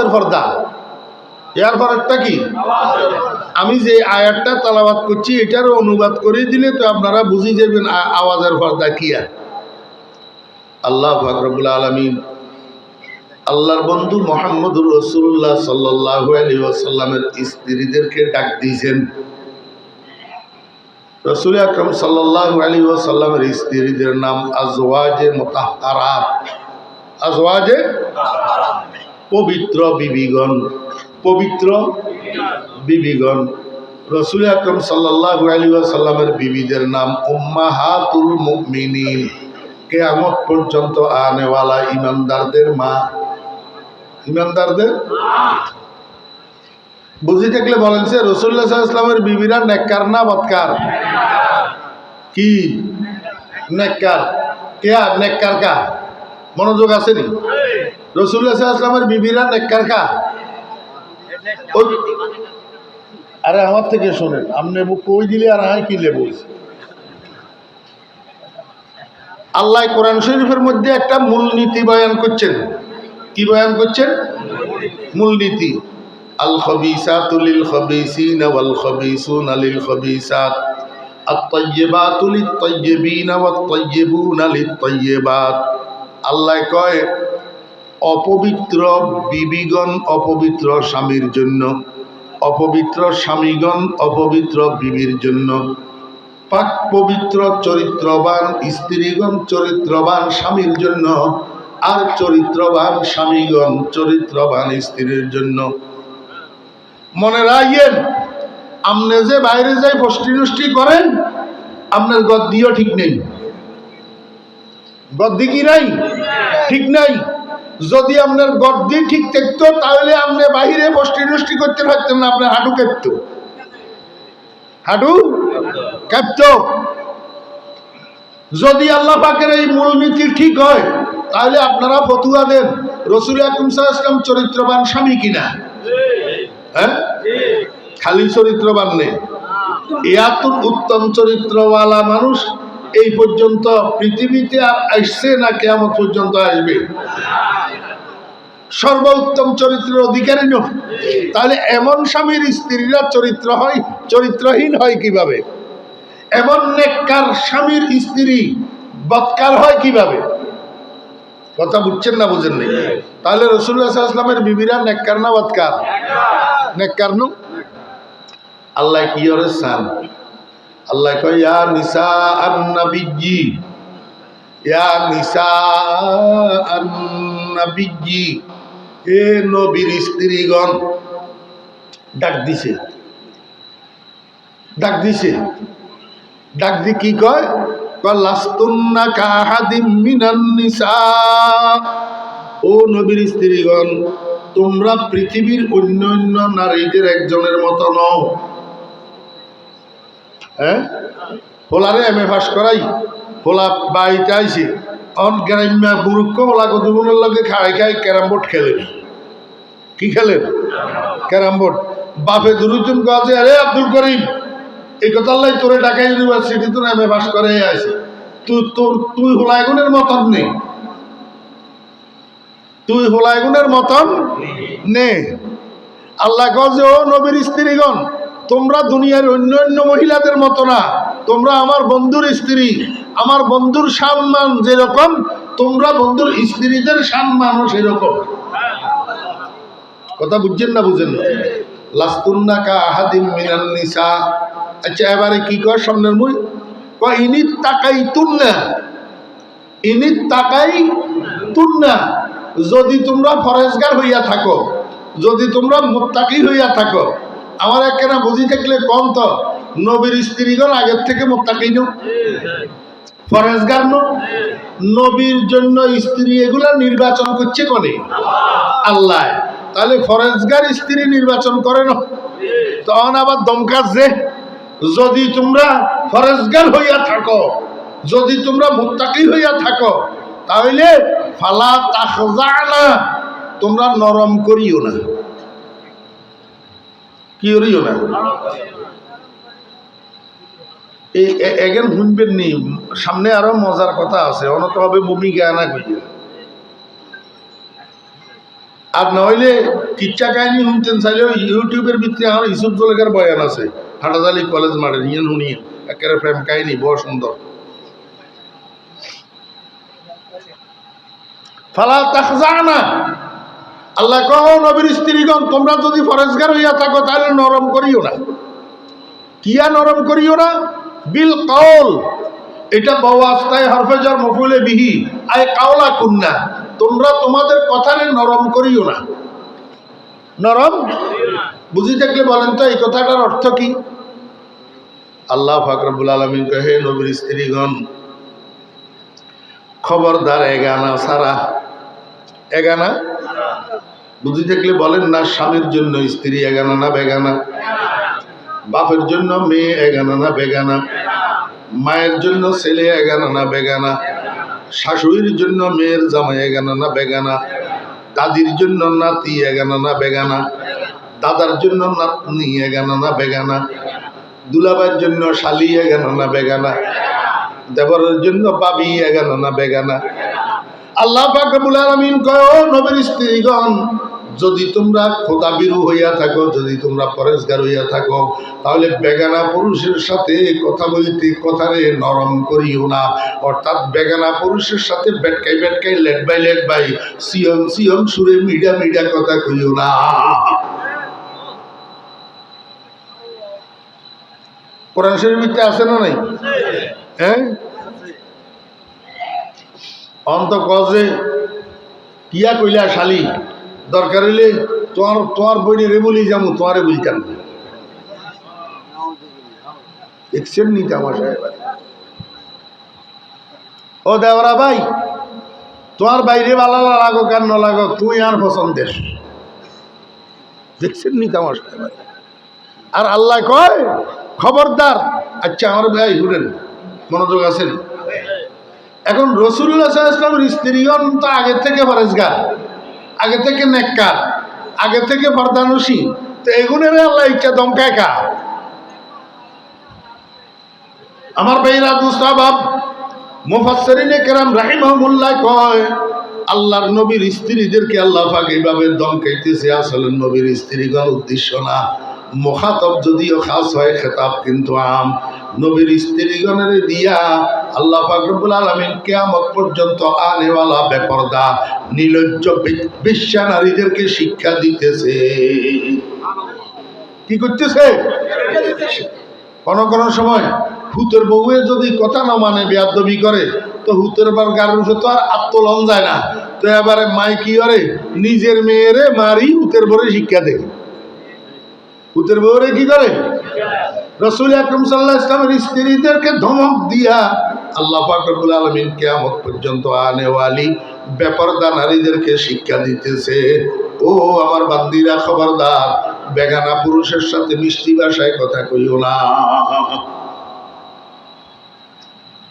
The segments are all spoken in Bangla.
আওয়াজের পর্দা এর পরেরটা কি? আমি যে আয়াতটা তালাবাদ করছি এটারও অনুবাদ করে দিলে তো আপনারা বুঝে যাবেন আওয়াজের পর্দা কি আর। আল্লাহ ফাকরবুল আলমিন। আল্লাহর বন্ধু মোহাম্মদুর রসুল্লাহ সাল্লাহ আলী স্ত্রীদেরকে ডাক দিয়েছেন। রসুল আকরম সাল্লাহ আলী আসাল্লামের স্ত্রীদের নাম আজওয়াজে মোতাহারাত আজওয়াজে পবিত্র বিবিগণ পবিত্র বিবিগণ। রসুল আকরম সাল্লাহ আলী আসাল্লামের বিবিদের নাম উম্মাহাতুল মুমিনিন। কেয়ামত পর্যন্ত আনেওয়ালা ইমানদারদের মা। ইমানদারদের? বুঝি থাকলে বলেন সে রসুল্লাহ ইসলামের বিবিরা নেককার না বৎকার কি? নেককার। কে আর নেককার কা মনোযোগ আছে নি? রসুল্লাহ ইসলামের বিবিরা নেককার কা আরে আমার থেকে শোনেন, আপনি কই দিলে আর হাই কি লেবু? আল্লাহ কোরআন শরীফের মধ্যে একটা মূলনীতি বয়ান করছেন। কি বয়ান করছেন? মূলনীতি। আল খবিসাতু লিল খবিসিন ওয়াল খবিসুনা লিল খবিসাত। আত-তাইয়্যিবাতু লিত-তাইয়্যিবিনা ওয়াত-তাইয়্যিবুনা লিত-তাইয়্যিবাত আল্লাহ কয় অপবিত্র বিবিগণ, অপবিত্র স্বামীর জন্য। অপবিত্র স্বামীগণ, অপবিত্র বিবির জন্য। পাক পবিত্র চরিত্রবান স্ত্রীগণ, চরিত্রবান স্বামীর জন্য। আর চরিত্রবান স্বামীগণ, চরিত্রবান স্ত্রীর জন্য। মনে রাখেন আপনি যে বাইরে যাই ফষ্টি নষ্টি করেন আপনার গদ্দিও ঠিক নেই। গদ্দি কি নাই? ঠিক নাই। যদি আপনার গদ্দি ঠিক থাকতো, তাহলে আপনি বাহিরে ফষ্টি নষ্টি করতে পারতেন না, আপনার হাঁটু কাঁপত। হাঁটু কাঁপত। যদি আল্লাহ পাকের এই মূলনীতি ঠিক হয়, তাহলে আপনারা ফতুয়া দেন, রসুল আকরম সাল্লাম চরিত্রবান স্বামী কিনা? হ্যাঁ? খালি চরিত্রবান নেই এত উত্তম চরিত্রওয়ালা মানুষ এই পর্যন্ত পৃথিবীতে আর আসছে না কেমন পর্যন্ত আসবে। সর্বোত্তম চরিত্রের অধিকারী নয়। তাহলে এমন স্বামীর স্ত্রীরা চরিত্র হয়, চরিত্রহীন হয় কীভাবে? এমন নেককার স্বামীর স্ত্রী বৎকার হয় কীভাবে? কথা বুঝছেন না বুঝেন নেই? তাহলে রসুল্লাহ ইসলামের বিবিরা নেককার না বৎকার? নেককার নু? আল্লাহ কি সান? আল্লাহ কয় নিসা আন্নাবিজি ইয়া নিসা আন্নাবিজি এ নবীর স্ত্রীগণ, ডাক দিছে। ডাক দিছে। ডাক দি কি কয়? লাস্তুন্না কাহাদিম মিনান নিসা। ও নবীর স্ত্রীগণ, তোমরা পৃথিবীর অন্য অন্য নারীদের একজনের মতো নও। হ্যাঁ? হোলারে এম এ পাস করাই। হোলা বাড়িতে আইছে। অন গ্রাম্যা মুরুক্ষ কতগুলোর লগে খাই খাই ক্যারাম বোর্ড খেলেন কি খেলেন ক্যারাম বোর্ড। বাপে দুরুজন কাজে আরে আব্দুল করিম, এই কথা আল্লাহ তোরে ঢাকা ইউনিভার্সিটি তো এম এ পাস করে আছে তুই তোর, তুই হোলাইগুনের মতন নেই তুই হোলাইগুনের মতন নে। আল্লাহ কছে ও নবীর স্ত্রীগণ, তোমরা দুনিয়ার অন্য অন্য মহিলাদের মতো না। তোমরা আমার বন্ধুর স্ত্রী, আমার বন্ধুর সম্মান যেরকম, তোমরা বন্ধুর স্ত্রীদের সম্মানও সেরকম। কথা বুঝছেন না বুঝেন? না তাকাই তাকাই যদি তোমরা ফরেজগার হইয়া থাকো, যদি তোমরা মোত্তাকি হইয়া থাকো, আমার একেনা বুঝি থাকলে কম তো? নবীর স্ত্রীগণ আগের থেকে মোত্তাকি নো ফরেজগার নো নবীর জন্য স্ত্রী এগুলা নির্বাচন করছে কনে? আল্লাহ। তাহলে ফরেজগার স্ত্রী নির্বাচন করে না? তখন আবার দমকার যে যদি তোমরা ফরেজগার হইয়া থাকো, যদি তোমরা মুত্তাকি হইয়া থাকো, তাহলে ফালা তাহজানা তোমরা নরম করিও না। কি করিও না? এই এগেন শুনবেন নি, সামনে আরও মজার কথা আছে অনত হবে ভূমিকা না কইয়া আর নইলে কিচ্ছা কাহিনী শুনতেন, চাইলে ইউটিউবের ভিতরে আমার ইসুফ জলেকার বয়ান আছে, হাটাজালি কলেজ মাঠে নিয়ে শুনি একেবারে প্রেম কাহিনী, বড় সুন্দর। ফালা তাকজা না আল্লাহ কহ নবীর স্ত্রীগণ, তোমরা যদি ফরেজগার হইয়া থাকো, তাহলে নরম করিও না। কিয়া নরম করিও না? বিল কল এটা বওয়াস্তায় হরফেজর মফুলে বিহি। আয় কাওলা কুন্না। তোমরা তোমাদের কথারে নরম করিও না। নরম? বুঝি থাকলে বলেন তো, এই কথাটার অর্থ কি? আল্লাহ ফাকরবুল আলমিন কহে নবীর স্ত্রীগণ, খবরদার এগানা সারা। এগানা? বুঝি থাকলে বলেন না, স্বামীর জন্য স্ত্রী এগানা না বেগানা? বাপের জন্য মেয়ে এগানা না বেগানা? মায়ের জন্য ছেলে এগানা না বেগানা? শাশুড়ির জন্য মেয়ের জামাই এগানা না বেগানা? দাদির জন্য নাতি এগানা না বেগানা? দাদার জন্য নাতনি এগানা না বেগানা? দুলাবাইয়ের জন্য শালি এগানা না বেগানা? দেবরের জন্য পাবি এগানা না বেগানা? আল্লাহ পাক পাকবুল আলমিন কয় নবীর স্ত্রীগণ যদি তোমরা খোদা বিরু হইয়া থাকো, যদি তোমরা পরেশগার হইয়া থাকো, তাহলে বেগানা পুরুষের সাথে কথা বলতে কথারে নরম করিও না। অর্থাৎ বেগানা পুরুষের সাথে বেটকাই বেটকাই, লেট বাই লেট বাই সিয়ম সিয়ম সুরে মিডিয়া মিডিয়া কথা কইও না। কোরআন শরীফে আছে না নাই? হ্যাঁ? অন্ত কজে কিয়া কইলা শালি? দরকার হইলে তোমার তোমার বইনে বলি যাব, তোমারে বলতাম দেখছেন নিতে আমার সাহেব? ও দেওরা ভাই, তোমার বাইরে ভালো লাগো কেন ন লাগো তুই আর পছন্দের। দেখছেন নি আমার সাহেব? আর আল্লাহ কয়, খবরদার। আচ্ছা আমার ভাই শুনেন, মনোযোগ আছেন? এখন রসুল্লাহ ইসলামের স্ত্রীগণ তো আগের থেকে ফরেজগার। আগে থেকে নেককার, আগে থেকে ফরদানুসি তো এগুনের আল্লাহ ইচ্ছা দমকায় কা আমার ভাইরা দুস্তাবাব মুফাসসিরিনে কেরাম রাহিমাহুল্লাহ কয়, আল্লাহর নবীর স্ত্রীদেরকে আল্লাহ পাক এইভাবে দমকাইতেছে, আসলে নবীর স্ত্রীগণ উদ্দেশ্য না। মুখাতব যদিও খাস হয়, খেতাব কিন্তু আম। নবীর স্ত্রীগণের দিয়া আল্লাহ ফাকরুল আলমিন কেয়ামত পর্যন্ত আনেওয়ালা বেপরদা, নিলজ্জ বিশ্বা নারীদেরকে শিক্ষা দিতেছে। কি করতেছে? কোন কোন সময় হুতের বউয়ে যদি কথা না মানে বেয়াদবি করে, তো হুতের বার গাড়ির তো আর আত্মলন যায় না। তো এবারে মাই কি করে নিজের মেয়েরে মারি হুতের বরে শিক্ষা দেয় হুতের বউরে কি করে? রসুল আকরম সাল্লাহ ইসলামের স্ত্রীদেরকে ধমক দিয়া আল্লাহ ফাকরুল আলমিন কেয়ামত পর্যন্ত আনেওয়ালি ব্যাপারদা নারীদেরকে শিক্ষা দিতেছে। ও আমার বান্দিরা, খবরদার, বেগানা পুরুষের সাথে মিষ্টি ভাষায় কথা কইও না।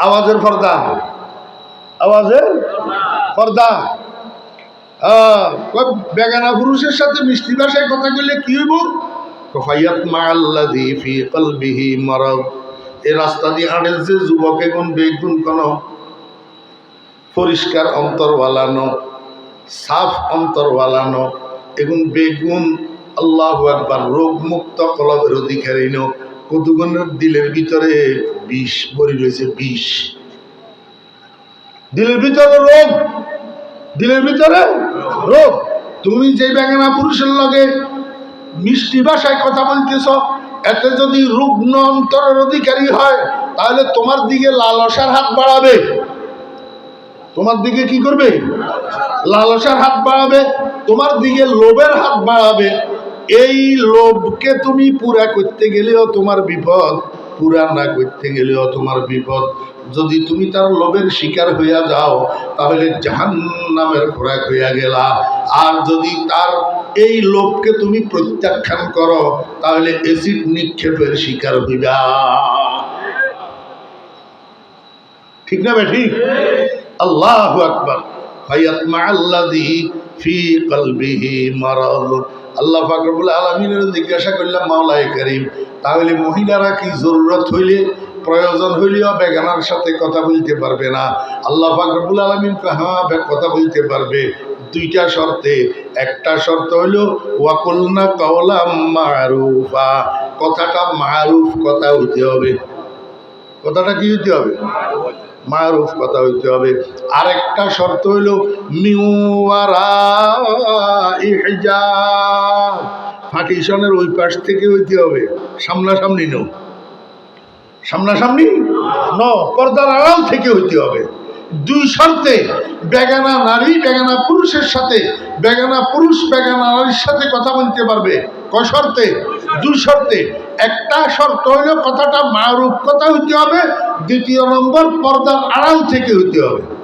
আওয়াজের পর্দা। আওয়াজের পর্দা। বেগানা পুরুষের সাথে মিষ্টি ভাষায় কথা কইলে কি হইব? কফাইয়াত মাল্লাদি ফি কলবিহি মরদ। এই রাস্তা দিয়ে হাঁটে যে যুবক এখন বেগুন পরিষ্কার অন্তর ওয়ালানো সাফ অন্তর ওয়ালানো এখন বেগুন আল্লাহ একবার রোগ মুক্ত কলবের অধিকারী নো, কতগুণের দিলের ভিতরে বিষ ভরি রয়েছে, বিষ। দিলের ভিতরে রোগ, দিলের ভিতরে রোগ। তুমি যে বেগানা পুরুষের লগে মিষ্টি ভাষায় কথা বলতেছ, এতে যদি রুগ্ন অন্তরের অধিকারী হয়, তাহলে তোমার দিকে লালসার হাত বাড়াবে। তোমার দিকে কি করবে? লালসার হাত বাড়াবে, তোমার দিকে লোভের হাত বাড়াবে। এই লোভকে তুমি পুরা করতে গেলেও তোমার বিপদ, পুরা না করতে গেলেও তোমার বিপদ। যদি তুমি তার লোভের শিকার হইয়া যাও, তাহলে জাহান নামের খোরাক হইয়া গেলা। আর যদি তার এই লোভকে তুমি প্রত্যাখ্যান করো, তাহলে এসিড নিক্ষেপের শিকার হইবা। ঠিক না ঠিক আল্লাহ আকবর। আল্লাহ ফাকরুল জিজ্ঞাসা তাহলে মহিলারা কি জরুরত হইলে, প্রয়োজন হইলেও বেগানার সাথে কথা বলতে পারবে না? আল্লাহ আলমিন হ্যাঁ কথা বলতে পারবে। দুইটা শর্তে। একটা শর্ত হইল ওয়াকুলনা কওলা মারুফা। কথাটা মারুফ কথা হইতে হবে। কথাটা কি হইতে হবে? মারুফ কথা হইতে হবে। আরেকটা শর্ত হইল মিউয়ারা ওই পাশ থেকে হইতে হবে। সামনাসামনি নো সামনাসামনি? ন পর্দার আড়াল থেকে হইতে হবে। দুই শর্তে বেগানা নারী, বেগানা পুরুষের সাথে, বেগানা পুরুষ, বেগানা নারীর সাথে কথা বলতে পারবে। ক শর্তে? দুই শর্তে। একটা শর্ত হইল কথাটা মারুপ কথা হইতে হবে, দ্বিতীয় নম্বর পর্দার আড়াল থেকে হইতে হবে।